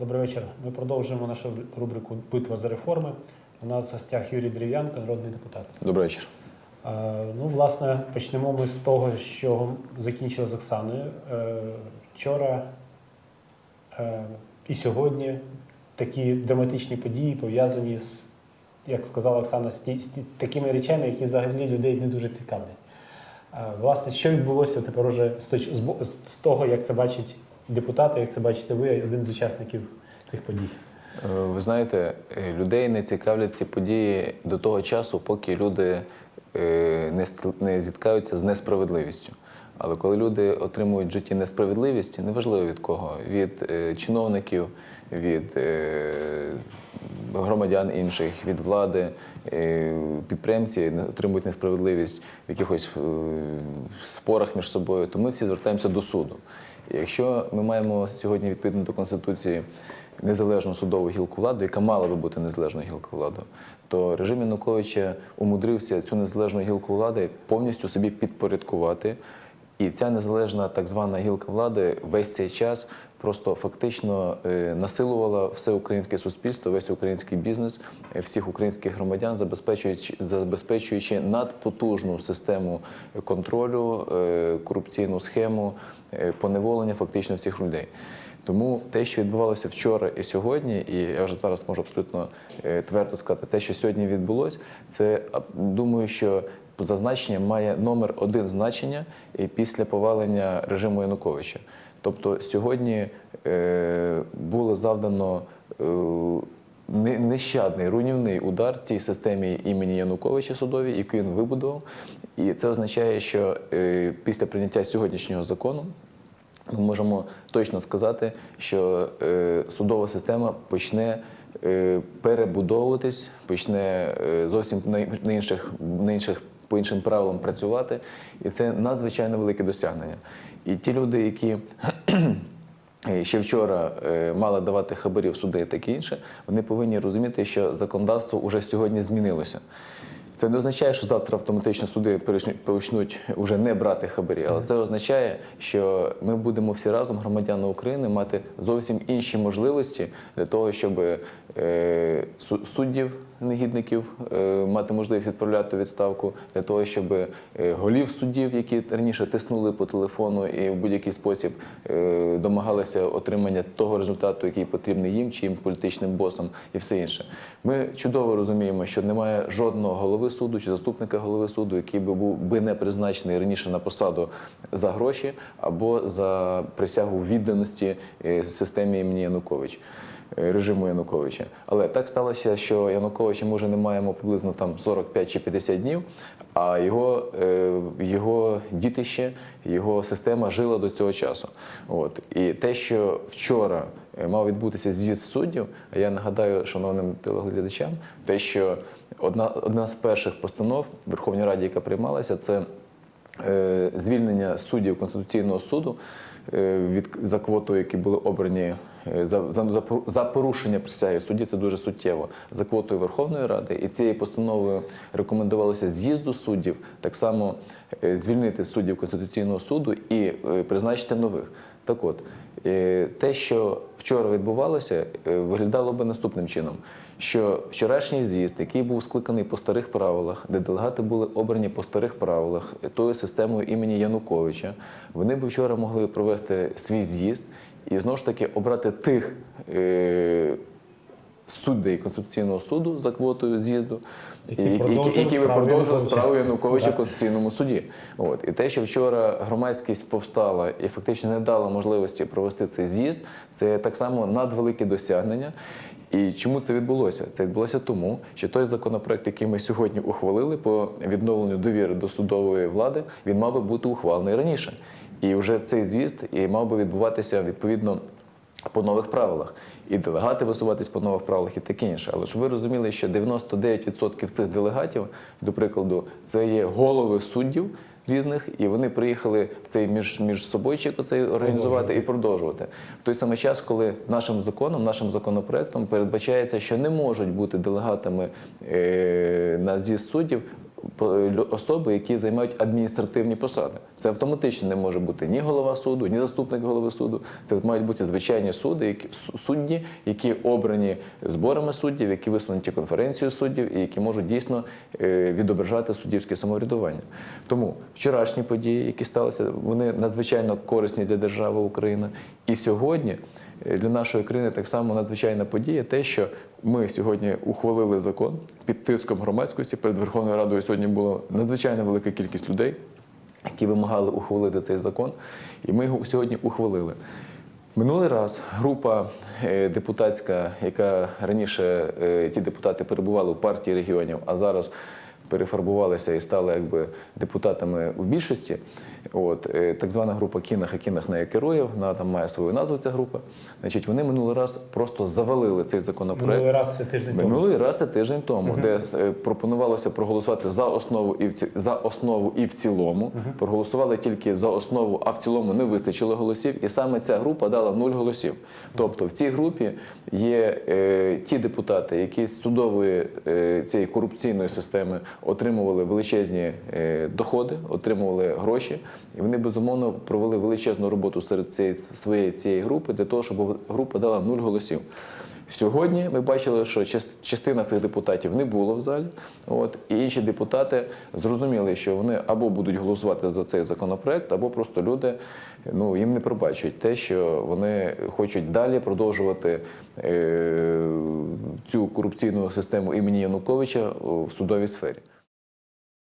Добрий вечір. Ми продовжуємо нашу рубрику Битва за реформи. У нас в гостях Юрій Дерев'янко, народний депутат. Добрий вечір. Е, Ну, власне, почнемо ми з того, що закінчили з Оксаною. Е, Вчора е, і сьогодні такі драматичні події пов'язані з, як сказала Оксана, з, такими речами, які взагалі людей не дуже цікавлять. Власне, що відбулося тепер уже з того, як це бачать депутати, як це бачите ви, один з учасників цих подій? Е, Ви знаєте, е, людей не цікавлять ці події до того часу, поки люди е, не зіткаються з несправедливістю. Але коли люди отримують в житті несправедливість, неважливо від кого, від чиновників, від громадян інших, від влади, підприємці отримують несправедливість в якихось спорах між собою, то ми всі звертаємося до суду. Якщо ми маємо сьогодні відповідно до Конституції незалежну судову гілку влади, яка мала би бути незалежною гілкою влади, то режим Януковича умудрився цю незалежну гілку влади повністю собі підпорядкувати. І ця незалежна так звана гілка влади весь цей час просто фактично е, насилувала все українське суспільство, весь український бізнес, е, всіх українських громадян, забезпечуючи, забезпечуючи надпотужну систему контролю, е, корупційну схему, поневолення фактично всіх людей. Тому те, що відбувалося вчора і сьогодні, і я вже зараз можу абсолютно твердо сказати, те, що сьогодні відбулося, це думаю, що зазначення має номер один значення після повалення режиму Януковича. Тобто сьогодні е, було завдано е, нещадний руйнівний удар цій системі імені Януковича судовій, яку він вибудував. І це означає, що е, після прийняття сьогоднішнього закону ми можемо точно сказати, що е, судова система почне е, перебудовуватись, почне е, зовсім на інших, на інших по іншим правилам працювати, і це надзвичайно велике досягнення. І ті люди, які ще вчора е, мали давати хабарів суди і таке інше, вони повинні розуміти, що законодавство вже сьогодні змінилося. Це не означає, що завтра автоматично суди почнуть уже не брати хабарі, але це означає, що ми будемо всі разом, громадяни України, мати зовсім інші можливості для того, щоб е, суддів негідників е, мати можливість відправляти відставку, для того, щоб е, голів суддів, які раніше тиснули по телефону і в будь-який спосіб е, домагалися отримання того результату, який потрібний їм чи їм політичним босам, і все інше. Ми чудово розуміємо, що немає жодного голови суду чи заступника голови суду, який би був би не призначений раніше на посаду за гроші або за присягу відданості е, системі імені Янукович. Е, Режиму Януковича, але так сталося, що Януковича ми може не маємо приблизно там 45 чи 50 днів, а його, е, його дітище, його система жила до цього часу. От і те, що вчора е, мав відбутися з'їзд суддів, я нагадаю шановним телеглядачам, те, що одна, одна з перших постанов Верховній Раді, яка приймалася, це звільнення суддів Конституційного суду від за квотою, які були обрані за, за, за за порушення присяги судді, це дуже суттєво за квотою Верховної Ради. І цією постановою рекомендувалося з'їзду суддів так само е, звільнити суддів Конституційного суду і е, призначити нових. Так от, е, те, що вчора відбувалося, е, виглядало би наступним чином: що вчорашній з'їзд, який був скликаний по старих правилах, де делегати були обрані по старих правилах, е, тою системою імені Януковича, вони б вчора могли провести свій з'їзд і знову ж таки обрати тих. Е, Суддей Конституційного суду за квотою з'їзду, Які які, які, справу продовжили Януковича. справу Януковича в Конституційному суді. От і те, що вчора громадськість повстала і фактично не дала можливості провести цей з'їзд, це так само надвелике досягнення. І чому це відбулося? Це відбулося тому, що той законопроект, який ми сьогодні ухвалили по відновленню довіри до судової влади, він мав би бути ухвалений раніше. І вже цей з'їзд і мав би відбуватися відповідно по нових правилах. І делегати висуватись по нових правилах і таке інше. Але ж ви розуміли, що 99% цих делегатів, до прикладу, це є голови суддів різних, і вони приїхали в цей між, між собойчик оцей організувати і продовжувати. В той самий час, коли нашим законом, нашим законопроектом передбачається, що не можуть бути делегатами е, на з'їзд суддів особи, які займають адміністративні посади. Це автоматично не може бути ні голова суду, ні заступник голови суду. Це мають бути звичайні суди, які судді, які обрані зборами суддів, які висунуті конференцією суддів і які можуть дійсно е, відображати суддівське самоврядування. Тому вчорашні події, які сталися, вони надзвичайно корисні для держави України. І сьогодні е, для нашої країни так само надзвичайна подія, те, що ми сьогодні ухвалили закон під тиском громадськості. Перед Верховною Радою сьогодні була надзвичайно велика кількість людей, які вимагали ухвалити цей закон. І ми його сьогодні ухвалили. Минулий раз група е, депутатська, яка раніше е, ті депутати перебували в партії регіонів, а зараз перефарбувалися і стали якби депутатами в більшості. От е, так звана група Кінах, а Кінах нею керує, вона там має свою назву. Ця група. Значить, вони минулий раз просто завалили цей законопроект. Минулий раз це тиждень тому. Минулий раз це тиждень тому, де е, пропонувалося проголосувати за основу і в ці, за основу і в цілому. Проголосували тільки за основу, а в цілому не вистачило голосів. І саме ця група дала нуль голосів. Тобто в цій групі є е, ті депутати, які з судової е, цієї корупційної системи отримували величезні е, доходи, отримували гроші, і вони безумовно провели величезну роботу серед цієї своєї цієї групи для того, щоб група дала нуль голосів. Сьогодні ми бачили, що част- частина цих депутатів не було в залі. От і інші депутати зрозуміли, що вони або будуть голосувати за цей законопроект, або просто люди ну їм не пробачують те, що вони хочуть далі продовжувати е, цю корупційну систему імені Януковича в судовій сфері.